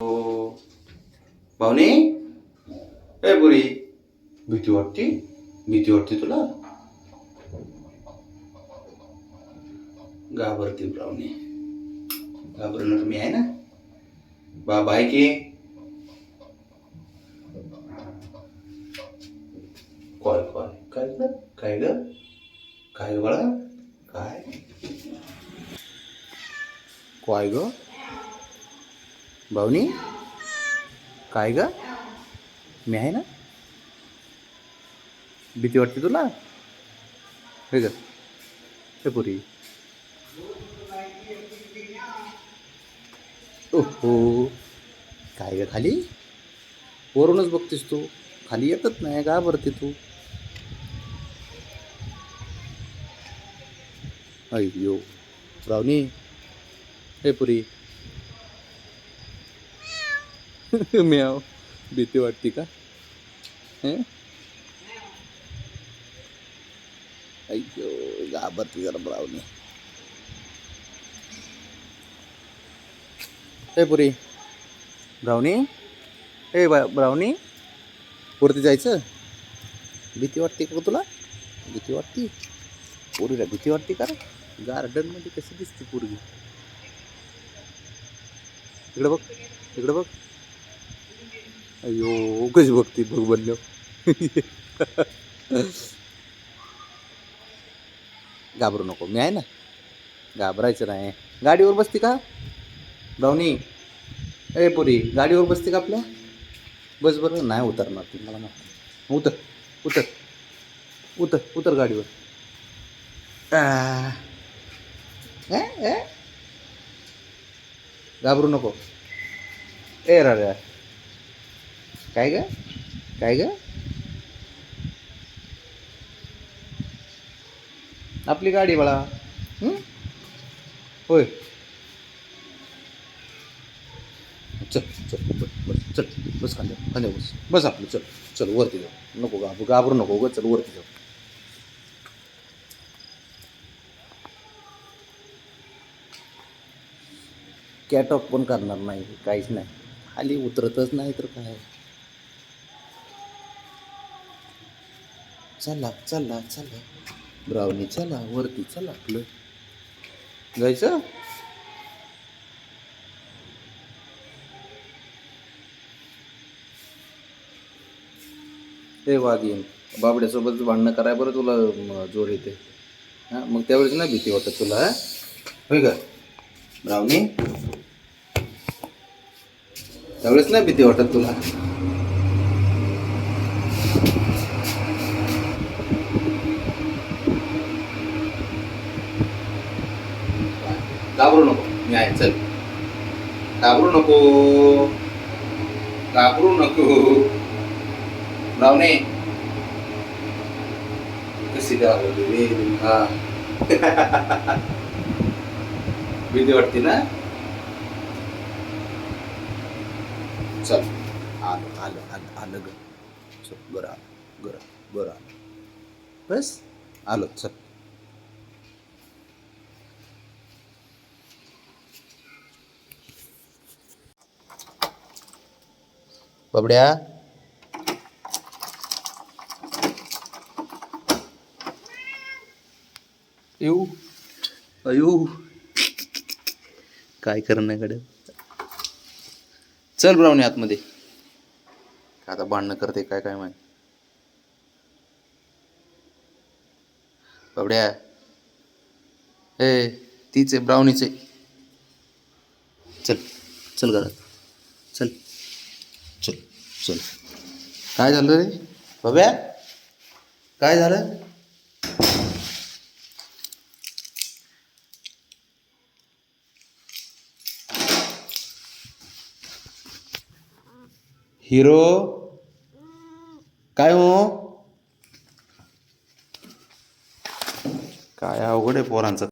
हो ए बुरी. भीती वाटते? भीती वाटते तुला? घाबरते ब्रावणी घाबरणार मी आहे ना? बाबा आहे की? Call call. काय ग? काय ग? काय ग बाळा? काय? काय ग? भावनी काय ग? मी आहे ना? भीती वाटते तुला? हे ग हे पुरी. ओहो काय ग खाली? वरूनच बघतेस तू. खाली येतच नाही का भरते तू अय्यो रावणी हे पुरी. म्याव. भीती वाटते का? हे? अय्यो घाबरते जरा ब्रावणी. हे पुरी. ब्रावणी? ए बा ब्रावणी? वरती जायचं? भीती वाटते का तुला? भीती वाटते? पोरीला भीती वाटते का गार्डनमध्ये कशी दिसते पोरगी? इकडे बघ इकडे बघ. अयो कशी बघते बघ बनलो घाबरू नको मी आहे ना. घाबरायचं नाही. गाडीवर बसते का? ब्राउनी ए पुरी गाडीवर बसते का आपल्या? बस बरं नाही उतरणार ती मला नाही. उतर उतर. उतर उतर गाडीवर. ए, ए. घाबरू नको. ए रा. काय ग? काय ग? आपली गाडी बाळा. होय. चल चल बस बस चल बस खांद्या खांद्या बस. बस आपलं चल चल वरती जाऊ. नको घाबरू घाबरू नको ग चल वरती जाऊ. कॅटॉक पण करणार नाही काहीच नाही. खाली उतरतच नाही तर काय? चला चला चला. ब्रावणी चला वरती चला आपलं जायचं? ते वाघीन बाबड्यासोबत भांडणं कराय बरं तुला जोर येते हां मग त्यावेळेस नाही भीती वाटत तुला होय का? ब्रावणी त्यावेळेस नाही भीती वाटत तुला. घाबरू नको मी आहे चल घाबरू नको घाबरू नको आलं बस आलो चल बबड्या. येऊ. अयो. काय करण्याकडे चल ब्राऊनी आतमध्ये. आता भांडणं करते काय काय माहीत? बाबड्या. ए तीच आहे ब्राउनीच आहे. चल चल घरात. चल चल. चल. काय झालं रे? बाब्या काय झालं? हिरो? काय हो? काय अवघड आहे पोरांचं.